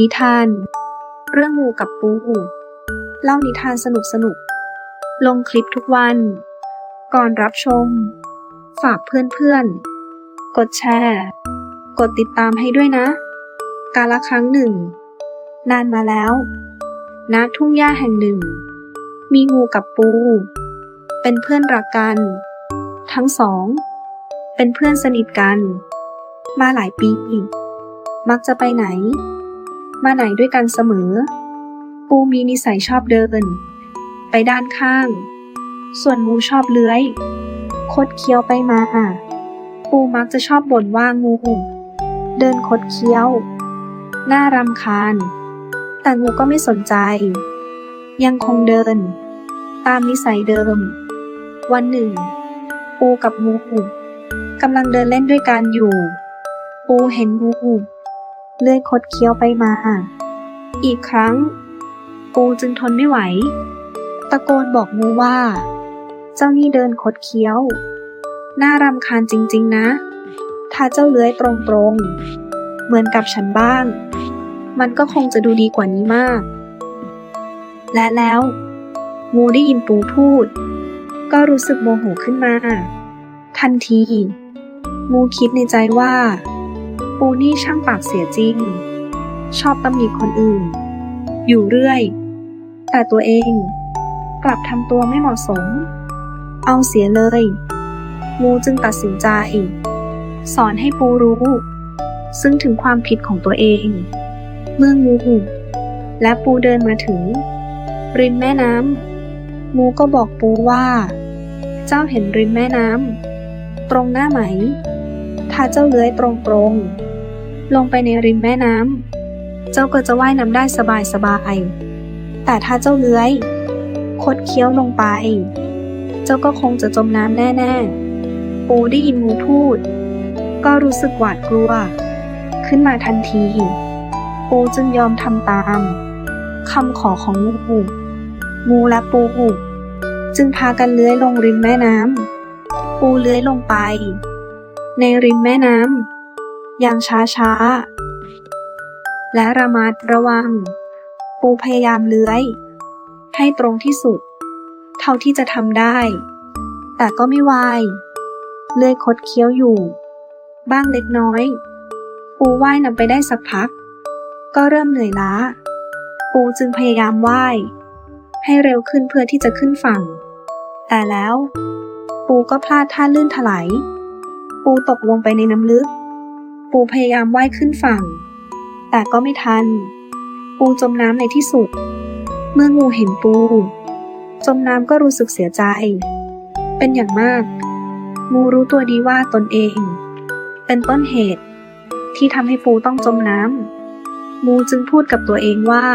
นิทาน เรื่องงูกับปู เล่านิทานสนุกสนุก ลงคลิปทุกวัน ก่อนรับชม ฝากเพื่อนๆ กดแชร์ กดติดตามให้ด้วยนะ กาละครั้งหนึ่ง นานมาแล้วณทุ่งหญ้าแห่งหนึ่ง มีงูกับปู เป็นเพื่อนรักกัน ทั้งสอง เป็นเพื่อนสนิทกัน มาหลายปี มักจะไปไหน มาไหนด้วยกันเสมอ ปูมีนิสัยชอบเดิน ไปด้านข้าง ส่วนงูชอบเลื้อย คดเคี้ยวไปมา ปูมักจะชอบบ่นว่างู เดินคดเคี้ยว น่ารำคาญ แต่งูก็ไม่สนใจ ยังคงเดิน ตามนิสัยเดิม วันหนึ่ง ปูกับงูกำลังเดินเล่นด้วยกันอยู่ ปูเห็นงู เลื่อยคดเคี้ยวไปมา อีกครั้ง ปูจึงทนไม่ไหว ตะโกนบอกงูว่า เจ้านี่เดินคดเคี้ยว น่ารำคาญจริง ๆ นะ ถ้าเจ้าเลื้อยตรงๆ เหมือนกับฉันบ้าง มันก็คงจะดูดีกว่านี้มาก และแล้ว งูได้ยินปูพูด ก็รู้สึกโมโหขึ้นมา ทันที งูคิดในใจว่า ปูนี่ช่างปากเสียจริง ชอบตำหนิคนอื่น อยู่เรื่อย แต่ตัวเองกลับทำตัวไม่เหมาะสม เอาเสียเลยงูจึงตัดสินใจ สอนให้ปูรู้ ซึ่งถึงความผิดของตัวเอง เมื่องูและปูเดินมาถึง ริมแม่น้ำงูก็บอกปูว่า เจ้าเห็นริมแม่น้ำตรงหน้าไหม ถ้าเจ้าเลื้อยตรงๆ ลงไปในริมแม่น้ำ เจ้าก็จะว่ายน้ำได้สบายๆ แต่ถ้าเจ้าเลื้อย คดเคี้ยวลงไป เจ้าก็คงจะจมน้ำแน่ๆ ปูได้ยินงูพูด ก็รู้สึกหวาดกลัว ขึ้นมาทันที ปูจึงยอมทำตามคำขอของงูงูและปูจึงพากันเลื้อยลงริมแม่น้ำ ปูเลื้อยลงไป ในริมแม่น้ำ อย่างช้าๆ และระมัดระวัง ปูพยายามเลื้อย ให้ตรงที่สุด เท่าที่จะทำได้ แต่ก็ไม่วายเลื้อยคดเคี้ยวอยู่ บ้างเล็กน้อย ปูว่ายนำไปได้สักพัก ก็เริ่มเหนื่อยล้า ปูจึงพยายามว่าย ให้เร็วขึ้นเพื่อที่จะขึ้นฝั่ง แต่แล้ว ปูก็พลาดท่าลื่นถลาย ปูตกลงไปในน้ำลึก ปูพยายามว่ายขึ้นฝั่ง แต่ก็ไม่ทัน ปูจมน้ำในที่สุด เมื่องูเห็นปู จมน้ำก็รู้สึกเสียใจ เป็นอย่างมาก งูรู้ตัวดีว่าตนเอง เป็นต้นเหตุ ที่ทำให้ปูต้องจมน้ำงูจึงพูดกับตัวเองว่า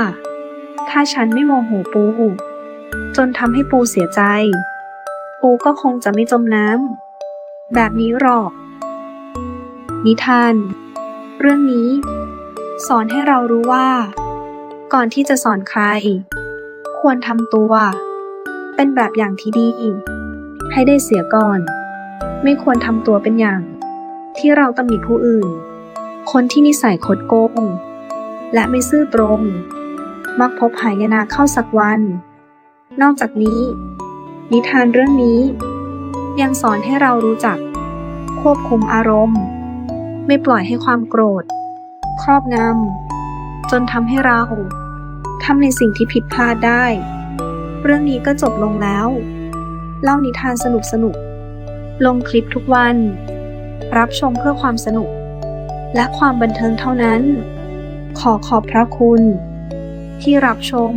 ถ้าฉันไม่โมโหปู จนทำให้ปูเสียใจ ปูก็คงจะไม่จมน้ำ แบบนี้หรอก นิทาน เรื่องนี้ สอนให้เรารู้ว่า ก่อนที่จะสอนใคร ควรทำตัว เป็นแบบอย่างที่ดี ให้ได้เสียก่อน ไม่ควรทำตัวเป็นอย่าง ที่เราตำหนิผู้อื่น คนที่นิสัยคดโกง และไม่ซื่อตรง มักพบหายนะเข้าสักวัน นอกจากนี้ นิทานเรื่องนี้ ยังสอนให้เรารู้จัก ควบคุมอารมณ์ ไม่ปล่อยให้ความโกรธ ครอบงำจนทำให้เราทำในสิ่งที่ผิดพลาดได้ เรื่องนี้ก็จบลงแล้ว เล่านิทานสนุกสนุกๆลงคลิปทุกวัน รับชมเพื่อความสนุก และความบันเทิงเท่านั้น ขอขอบพระคุณ ที่รับชม